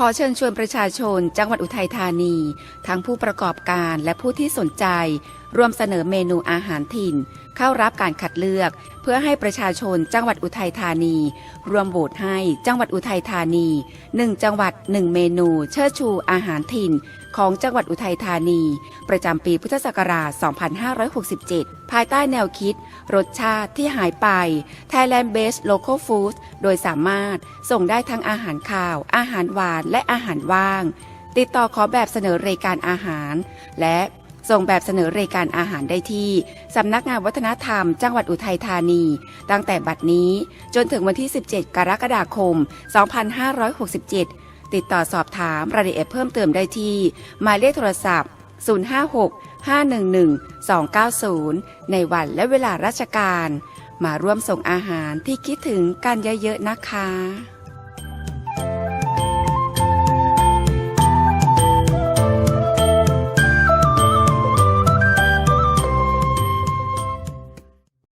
ขอเชิญชวนประชาชนจังหวัดอุทัยธานี ทั้งผู้ประกอบการและผู้ที่สนใจร่วมเสนอเมนูอาหารถิ่น เข้ารับการคัดเลือก เพื่อให้ประชาชนจังหวัดอุทัยธานี รวมโหวตให้จังหวัดอุทัยธานี 1 จังหวัด 1 เมนู เชิดชูอาหารถิ่น ของจังหวัดอุทัยธานี ประจำปีพุทธศักราช 2567 ภายใต้แนวคิด รสชาติที่หายไป Thailand Based Local Food โดยสามารถส่งได้ทั้งอาหารข้าว อาหารหวานและอาหารว่างติดต่อขอแบบเสนอรายการอาหาร และ ส่งแบบเสนอรายการอาหารได้ที่สำนักงานวัฒนธรรม จังหวัดอุทัยธานี ตั้งแต่บัดนี้จนถึงวันที่ 17 กรกฎาคม 2567 ติดต่อสอบถามรายละเอียดเพิ่มเติมได้ที่หมายเลขโทรศัพท์ 056 511 290 ในวันและเวลาราชการ มาร่วมส่งอาหารที่คิดถึงกันเยอะๆนะคะ